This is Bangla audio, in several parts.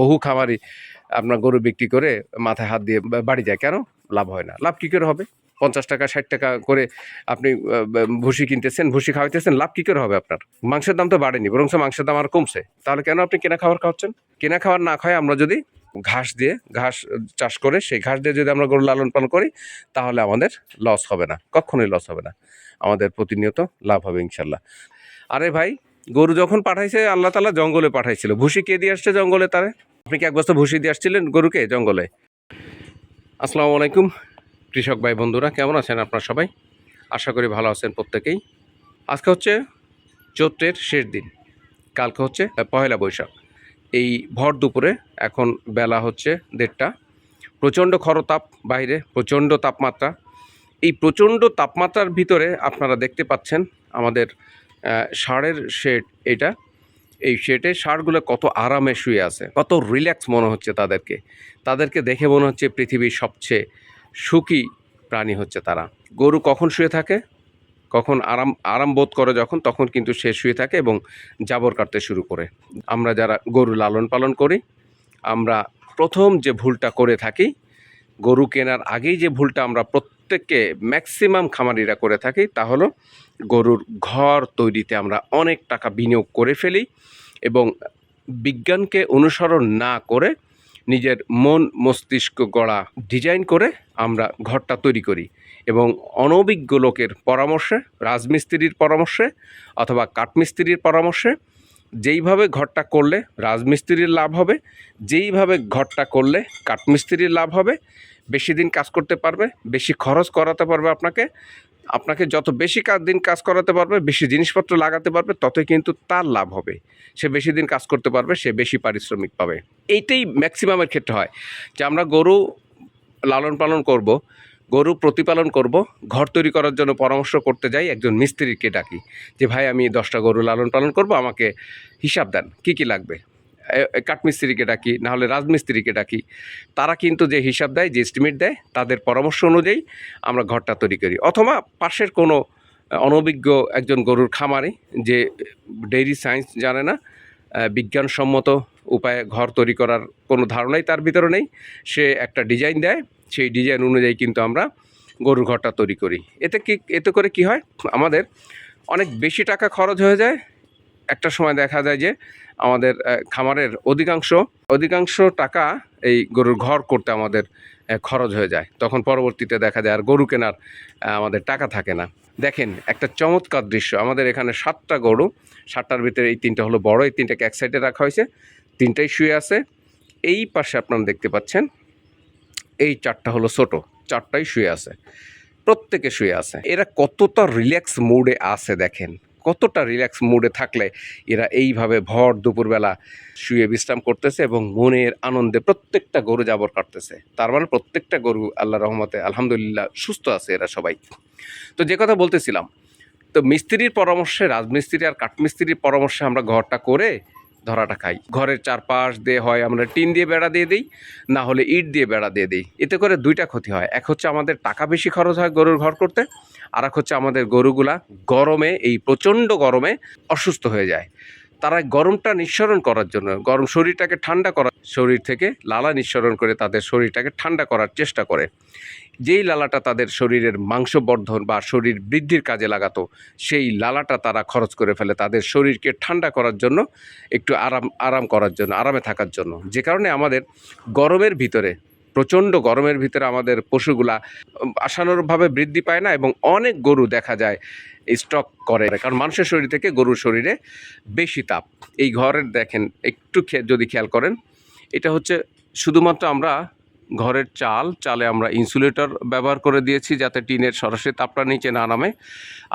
বহু খামারি আপনার গরু বিক্রি করে মাথায় হাত দিয়ে বাড়ি যায়। কেন? লাভ হয় না। লাভ কী করে হবে? পঞ্চাশ টাকা, ষাট টাকা করে আপনি ভুসি কিনতেছেন, ভুসি খাওয়াইতেছেন, লাভ কী করে হবে আপনার? মাংসের দাম তো বাড়েনি বরং মাংসের দাম আর কমছে। তাহলে কেন আপনি কেনা খাবার খাওয়াচ্ছেন? কেনা খাবার না খাওয়াই আমরা যদি ঘাস দিয়ে, ঘাস চাষ করে, সেই ঘাস দিয়ে যদি আমরা গরু লালন পালন করি, তাহলে আমাদের লস হবে না। কখনোই লস হবে না। আমাদের প্রতিনিয়ত লাভ হবে ইনশাল্লাহ। আরে ভাই গরু যখন পাঠাইছে, আল্লাহ তালা জঙ্গলে পাঠাইছিল। ভুসি কে দিয়ে আসছে জঙ্গলে তারে? আপনি কি এক বস্তা ভুসি দিয়ে আসছিলেন গরুকে জঙ্গলে? আসসালামু আলাইকুম, কৃষক ভাই বন্ধুরা, কেমন আছেন আপনারা সবাই? আশা করি ভালো আছেন প্রত্যেকেই। আজকে হচ্ছে চৈত্রের শেষ দিন। কালকে হচ্ছে পহেলা বৈশাখ। এই ভর দুপুরে এখন বেলা হচ্ছে দেড়টা। প্রচণ্ড খরতাপ বাইরে, প্রচণ্ড তাপমাত্রা। এই প্রচণ্ড তাপমাত্রার ভিতরে আপনারা দেখতে পাচ্ছেন আমাদের ষাঁড়ের শেড এটা। এই শেডে ষাঁড়গুলো কত আরামে শুয়ে আছে, কত রিল্যাক্স মনে হচ্ছে তাদেরকে। তাদেরকে দেখে মনে হচ্ছে পৃথিবীর সবচেয়ে সুখী প্রাণী হচ্ছে তারা। গরু কখন শুয়ে থাকে? কখন আরাম আরাম বোধ করে যখন, তখন কিন্তু সে শুয়ে থাকে এবং জাবর কাটতে শুরু করে। আমরা যারা গরু লালন পালন করি, আমরা প্রথম যে ভুলটা করে থাকি, গরু কেনার আগেই যে ভুলটা আমরা প্রত্যেককে ম্যাক্সিমাম খামারিরা করে থাকি, তা হলো গরুর ঘর তৈরিতে আমরা অনেক টাকা বিনিয়োগ করে ফেলি এবং বিজ্ঞানকে অনুসরণ না করে নিজের মন মস্তিষ্ক গড়া ডিজাইন করে আমরা ঘরটা তৈরি করি এবং অনভিজ্ঞ লোকের পরামর্শে, রাজমিস্ত্রির পরামর্শে অথবা কাঠমিস্ত্রির পরামর্শে যেইভাবে ঘরটা করলে রাজমিস্ত্রির লাভ হবে, যেইভাবে ঘরটা করলে কাঠমিস্ত্রির লাভ হবে বেশি দিন কাজ করতে পারবে, বেশি খরচ করাতে পারবে আপনাকে। আপনাকে যত বেশি কাজ দিন কাজ করাতে পারবে, বেশি জিনিসপত্র লাগাতে পারবে, ততই কিন্তু তার লাভ হবে। সে বেশি দিন কাজ করতে পারবে, সে বেশি পারিশ্রমিক পাবে। এইটাই ম্যাক্সিমামের ক্ষেত্রে হয় যে আমরা গরু লালন পালন করব, গরু প্রতিপালন করব, ঘর তৈরি করার জন্য পরামর্শ করতে যাই, একজন মিস্ত্রিকে ডাকি যে, ভাই, আমি দশটা গরু লালন পালন করব, আমাকে হিসাব দেন, কি কি লাগবে? কাঠমিস্ত্রিকে ডাকি, নাহলে রাজমিস্ত্রিকে ডাকি। তারা কিন্তু যে হিসাব দেয়, যে এস্টিমেট দেয়, তাদের পরামর্শ অনুযায়ী আমরা ঘরটা তৈরি করি। অথবা পাশের কোনো অনভিজ্ঞ একজন গরুর খামারে যে ডেইরি সায়েন্স জানে না বিজ্ঞানসম্মত উপায়ে ঘর তৈরি করার কোনো ধারণাই তার ভিতরে নেই। সে একটা ডিজাইন দেয়, সেই ডিজাইন অনুযায়ী কিন্তু আমরা গরুর ঘরটা তৈরি করি। এতে কি, এতে করে কি হয়? আমাদের অনেক বেশি টাকা খরচ হয়ে যায় একটা সময় দেখা যায় যে আমাদের খামারের অধিকাংশ অধিকাংশ টাকা এই গরুর ঘর করতে আমাদের খরচ হয়ে যায়। তখন পরবর্তীতে দেখা যায় আর গরু কেনার আমাদের টাকা থাকে না। দেখেন, একটা চমৎকার দৃশ্য। আমাদের এখানে সাতটা গরু, সাতটার ভিতরে এই তিনটা হলো বড়, এই তিনটাকে এক সাইডে রাখা হয়েছে, তিনটাই শুয়ে আছে। এই পাশে আপনারা দেখতে পাচ্ছেন, এই চারটা হলো ছোট, চারটাই শুয়ে আছে, প্রত্যেকে শুয়ে আছে। এরা কতটা রিল্যাক্স মুডে আছে দেখেন। কতটা রিল্যাক্স মুডে থাকলে এরা এইভাবে ভর দুপুরবেলা শুয়ে বিশ্রাম করতেছে এবং মনের আনন্দে প্রত্যেকটা গরু জাবর কাটতেছে। তার মানে প্রত্যেকটা গরু আল্লাহ রহমতে আলহামদুলিল্লাহ সুস্থ আছে এরা সবাই। তো যে কথা বলতেছিলাম, তো মিস্ত্রির পরামর্শে, রাজমিস্ত্রি আর কাঠমিস্ত্রির পরামর্শে আমরা ঘরটা করে ধরাটা খাই। ঘরের চারপাশ দিয়ে হয় আমরা টিন দিয়ে বেড়া দিয়ে দিই, না হলে ইট দিয়ে বেড়া দিয়ে দিই। এতে করে দুইটা ক্ষতি হয়। এক হচ্ছে আমাদের টাকা বেশি খরচ হয় গরুর ঘর করতে আর এক হচ্ছে আমাদের গরুগুলা গরমে, এই প্রচণ্ড গরমে অসুস্থ হয়ে যায়। তারা গরমটা নিঃসরণ করার জন্য, গরম শরীরটাকে ঠান্ডা করার, শরীর থেকে লালা নিঃসরণ করে তাদের শরীরটাকে ঠান্ডা করার চেষ্টা করে। যেই লালাটা তাদের শরীরের মাংস বর্ধন বা শরীর বৃদ্ধির কাজে লাগাতো, সেই লালাটা তারা খরচ করে ফেলে তাদের শরীরকে ঠান্ডা করার জন্য, একটু আরাম আরাম করার জন্য, আরামে থাকার জন্য। যে কারণে আমাদের গরমের ভিতরে প্রচণ্ড গরমের ভিতরে আমাদের পশুগুলা আশানুরূপভাবে বৃদ্ধি পায় না এবং অনেক গরু দেখা যায় স্টক করে। কারণ মানুষের শরীর থেকে গরুর শরীরে বেশি তাপ। এই ঘরের দেখেন, একটু যদি খেয়াল করেন, এটা হচ্ছে শুধুমাত্র আমরা ঘরের চাল, চালে আমরা ইনসুলেটর ব্যবহার করে দিয়েছি যাতে টিনের সরাসরি তাপটা নিচে না নামে।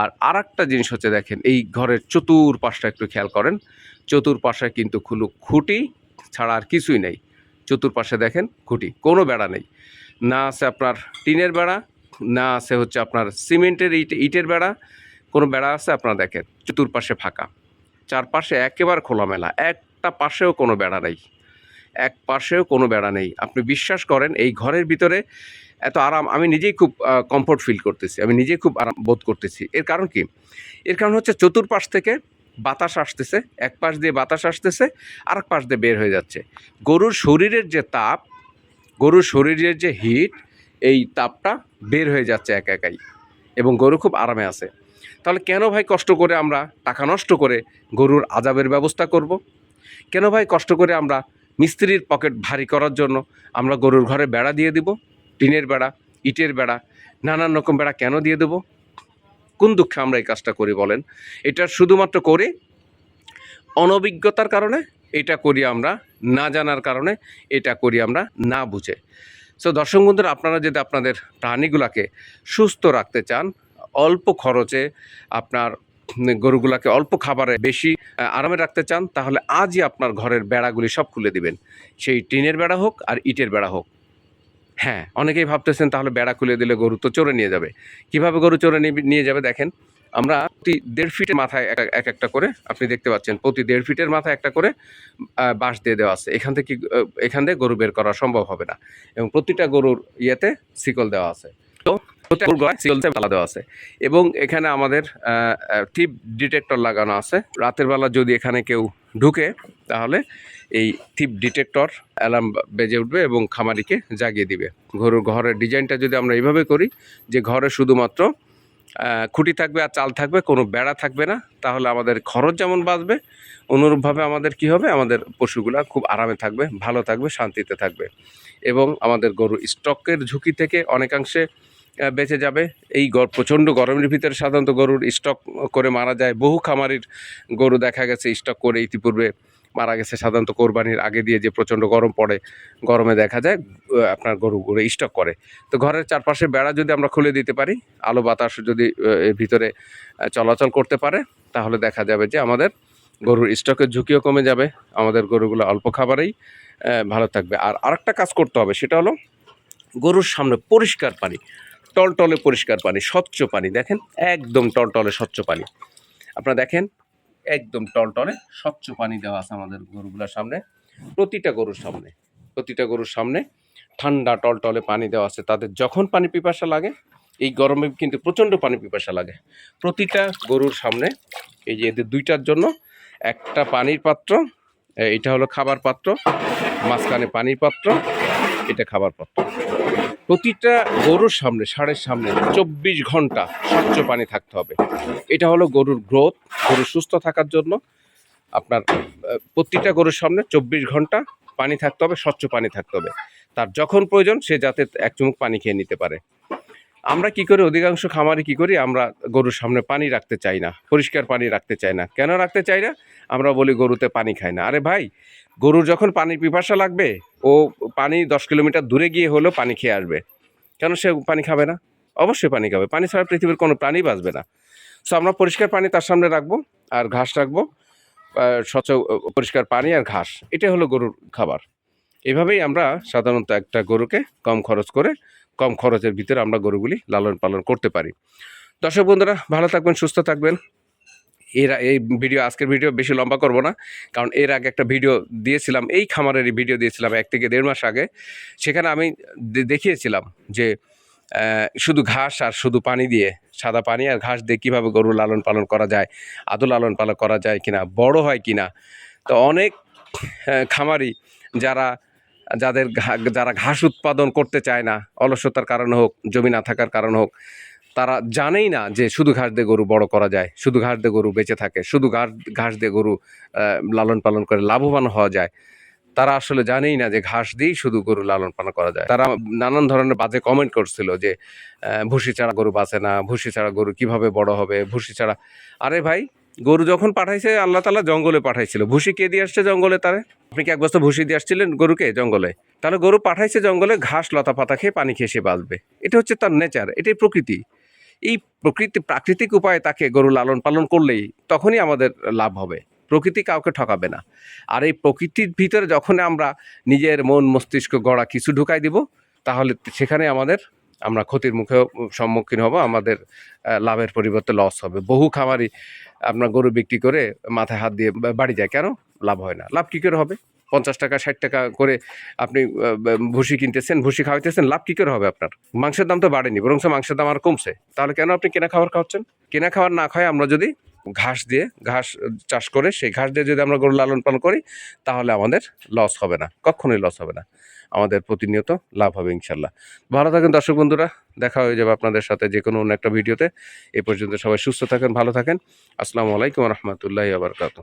আর আর একটা জিনিস হচ্ছে দেখেন, এই ঘরের চতুর পাশটা একটু খেয়াল করেন চতুর্পাশে কিন্তু খুলু খুঁটি ছাড়া আর কিছুই নেই। চতুর্পাশে দেখেন খুঁটি, কোনো বেড়া নেই। না আছে আপনার টিনের বেড়া, না আছে হচ্ছে আপনার সিমেন্টের ইট, ইটের বেড়া, কোনো বেড়া আছে আপনারা দেখেন, চতুর্পাশে ফাঁকা। চারপাশে একেবারে খোলামেলা, একটা পাশেও কোনো বেড়া নেই। এক পাশেও কোনো বেড়া নেই। আপনি বিশ্বাস করেন, এই ঘরের ভিতরে এত আরাম, আমি নিজেই খুব কমফোর্ট ফিল করতেছি, আমি নিজেই খুব আরাম বোধ করতেছি। এর কারণ কি? এর কারণ হচ্ছে চতুর্পাশ থেকে বাতাস আসতেছে, এক পাশ দিয়ে বাতাস আসতেছে আর এক পাশ দিয়ে বের হয়ে যাচ্ছে। গরুর শরীরের যে তাপ, গরুর শরীরের যে হিট এই তাপটা বের হয়ে যাচ্ছে একা একাই এবং গরু খুব আরামে আছে। তাহলে কেন ভাই কষ্ট করে আমরা টাকা নষ্ট করে গরুর আজাবের ব্যবস্থা করব? কেন ভাই কষ্ট করে আমরা মিস্ত্রির পকেট ভারী করার জন্য আমরা গরুর ঘরে বেড়া দিয়ে দিব? টিনের বেড়া, ইটের বেড়া, নানান রকম বেড়া কেন দিয়ে দেব? কোন দুঃখে আমরা এই কাজটা করি বলেন? এটা শুধুমাত্র করে অনভিজ্ঞতার কারণে, এটা করি আমরা না জানার কারণে, এটা করি আমরা না বুঝে। সো দর্শক বন্ধুরা, আপনারা যদি আপনাদের প্রাণীগুলাকে সুস্থ রাখতে চান, অল্প খরচে আপনার গরুগুলাকে অল্প খাবারে বেশি আরামে রাখতে চান, তাহলে আজই আপনার ঘরের বেড়াগুলি সব খুলে দিবেন। সেই টিনের বেড়া হোক আর ইটের বেড়া হোক। হ্যাঁ অনেকেই ভাবতেছেন তাহলে বেড়া খুলে দিলে গরু তো চড়ে নিয়ে যাবে। কীভাবে গরু চড়ে নিয়ে- যাবে দেখেন, আমরা প্রতি দেড় ফিটের মাথায় এক এক, একটা করে, আপনি দেখতে পাচ্ছেন, প্রতি দেড় ফিটের মাথায় একটা করে বাঁশ দিয়ে দেওয়া আছে। এখান থেকে এখান থেকে গরু বের করা সম্ভব হবে না। এবং প্রতিটা গরুর ইয়েতে শিকল দেওয়া আছে। তো দেওয়া আছে। এবং এখানে আমাদের টিপ ডিটেক্টর লাগানো আছে। রাতের বেলা যদি এখানে কেউ ঢুকে, তাহলে এই টিপ ডিটেক্টর অ্যালার্ম বেজে উঠবে এবং খামারিকে জাগিয়ে দিবে। গরুর ঘরের ডিজাইনটা যদি আমরা এইভাবে করি, যে ঘরে শুধুমাত্র খুঁটি থাকবে আর চাল থাকবে, কোনো বেড়া থাকবে না, তাহলে আমাদের খরচ যেমন বাঁচবে, অনুরূপভাবে আমাদের কি হবে? আমাদের পশুগুলা খুব আরামে থাকবে, ভালো থাকবে, শান্তিতে থাকবে। এবং আমাদের গরু স্টকের ঝুঁকি থেকে অনেকাংশে বেঁচে যাবে। এই প্রচণ্ড গরমের ভিতরে সাধারণত গরুর স্টক করে মারা যায়। বহু খামারির গরু দেখা গেছে স্টক করে ইতিপূর্বে মারা গেছে। সাধারণত কোরবানির আগে দিয়ে যে প্রচণ্ড গরম পড়ে, গরমে দেখা যায় আপনার গরু গরু স্টক করে। তো ঘরের চারপাশে বেড়া যদি আমরা খুলে দিতে পারি, আলো বাতাস যদি ভিতরে চলাচল করতে পারে, তাহলে দেখা যাবে যে আমাদের গরুর স্টকের ঝুঁকিও কমে যাবে। আমাদের গরুগুলো অল্প খাবারেই ভালো থাকবে। আর আরেকটা কাজ করতে হবে, সেটা হলো গরুর সামনে পরিষ্কার পানি। টলটলে পরিষ্কার পানি, স্বচ্ছ পানি। দেখেন, একদম টলটলে স্বচ্ছ পানি। আপনারা দেখেন, একদম টলটলে স্বচ্ছ পানি দেওয়া আছে আমাদের গরুগুলোর সামনে, প্রতিটা গরুর সামনে, প্রতিটা গরুর সামনে ঠান্ডা টলটলে পানি দেওয়া আছে। তাদের যখন পানি পিপাসা লাগে, এই গরমে কিন্তু প্রচণ্ড পানি পিপাসা লাগে। প্রতিটা গরুর সামনে, এই যে এদের দুইটার জন্য একটা পানির পাত্র এটা হলো খাবার পাত্র, মাঝখানে পানির পাত্র, এটা খাবার পাত্র। প্রতিটা গরুর সামনে ষাঁড়ের সামনে চব্বিশ ঘণ্টা স্বচ্ছ পানি থাকতে হবে। এটা হলো গরুর গ্রোথ, গরু সুস্থ থাকার জন্য আপনার প্রতিটা গরুর সামনে চব্বিশ ঘণ্টা পানি থাকতে হবে, স্বচ্ছ পানি থাকতে হবে। তার যখন প্রয়োজন, সে যাতে এক চুমুক পানি খেয়ে নিতে পারে। আমরা কি করি? অধিকাংশ খামারে কি করি? আমরা গরুর সামনে পানি রাখতে চাই না, পরিষ্কার পানি রাখতে চাই না। কেন রাখতে চাই না? আমরা বলি গরুতে পানি খায় না। আরে ভাই গরুর যখন পানির পিপাসা লাগবে, ও পানি দশ কিলোমিটার দূরে গিয়ে হলেও পানি খেয়ে আসবে। কেন সে পানি খাবে না? অবশ্যই পানি খাবে। পানি ছাড়া পৃথিবীর কোনো প্রাণী বাঁচবে না। সো আমরা পরিষ্কার পানি তার সামনে রাখব আর ঘাস রাখব। স্বচ্ছ পরিষ্কার পানি আর ঘাস। এটা হলো গরুর খাবার। এভাবেই আমরা সাধারণত একটা গরুকে কম খরচ করে, কম খরচের ভিতরে আমরা গরুগুলি লালন পালন করতে পারি। দর্শক বন্ধুরা, ভালো থাকবেন, সুস্থ থাকবেন। এর এই ভিডিও, আজকের ভিডিও বেশি লম্বা করব না, কারণ এর আগে একটা ভিডিও দিয়েছিলাম, এই খামারেরই ভিডিও দিয়েছিলাম এক থেকে দেড় মাস আগে। সেখানে আমি দেখিয়েছিলাম যে শুধু ঘাস আর শুধু পানি দিয়ে, সাদা পানি আর ঘাস দিয়ে কীভাবে গরু লালন পালন করা যায়, আদৌ লালন পালন করা যায় কিনা, বড় হয় কিনা। তো অনেক খামারি যারা, যাদের যারা ঘাস উৎপাদন করতে চায় না, অলসতার কারণে হোক, জমি না থাকার কারণে হোক তারা জানেই না যে শুধু ঘাস দিয়ে গরু বড় করা যায়, শুধু ঘাস দিয়ে গরু বেঁচে থাকে, শুধু ঘাস ঘাস দিয়ে গরু লালন পালন করে লাভবান হওয়া যায়। তারা আসলে জানেই না যে ঘাস দিয়েই শুধু গরু লালন পালন করা যায়। তারা নানান ধরনের বাজে কমেন্ট করছিল যে ভুসি ছাড়া গরু বাঁচে না, ভুসি ছাড়া গরু কীভাবে বড় হবে, ভুসি ছাড়া। আরে ভাই, গরু যখন পাঠাইছে, আল্লাহ তালা জঙ্গলে পাঠাইছিল। ভুসি কে দিয়ে আসছে জঙ্গলে তারে? আপনি কি এক বস্তা ভুসি দিয়ে আসছিলেন গরুকে জঙ্গলে? তাহলে গরু পাঠাইছে জঙ্গলে, ঘাস লতা পাতা খেয়ে পানি খেয়ে সে বাঁচবে। এটা হচ্ছে তার নেচার এটাই প্রকৃতি। এই প্রকৃতি, প্রাকৃতিক উপায়ে তাকে গরু লালন পালন করলেই তখনই আমাদের লাভ হবে। প্রকৃতি কাউকে ঠকাবে না। আর এই প্রকৃতির ভিতরে যখন আমরা নিজের মন, মস্তিষ্ক, গড়া কিছু ঢুকাই দিব, তাহলে সেখানে আমাদের, আমরা ক্ষতির মুখে সম্মুখীন হব, আমাদের লাভের পরিবর্তে লস হবে। বহু খামারি আপনার গরু বিক্রি করে মাথায় হাত দিয়ে বাড়ি যায়। কেন? লাভ হয় না। লাভ কী করে হবে? পঞ্চাশ টাকা, ষাট টাকা করে আপনি ভুসি কিনতেছেন, ভুসি খাওয়াইতেছেন, লাভ কী করে হবে আপনার? মাংসের দাম তো বাড়েনি বরং মাংসের দাম আর কমছে। তাহলে কেন আপনি কেনা খাবার খাওয়াচ্ছেন? কেনা খাবার না খাওয়াই আমরা যদি ঘাস দিয়ে, ঘাস চাষ করে, সেই ঘাস দিয়ে যদি আমরা গরু লালন পালন করি, তাহলে আমাদের লস হবে না, কখনোই লস হবে না। আমাদের প্রতিনিয়ত লাভ হবে ইনশাল্লাহ। ভালো থাকেন দর্শক বন্ধুরা, দেখা হয়ে যাবে আপনাদের সাথে যে কোনো অন্য একটা ভিডিওতে। এ পর্যন্ত সবাই সুস্থ থাকেন, ভালো থাকেন। আসসালামু আলাইকুম রহমতুল্লাহ আবরকাত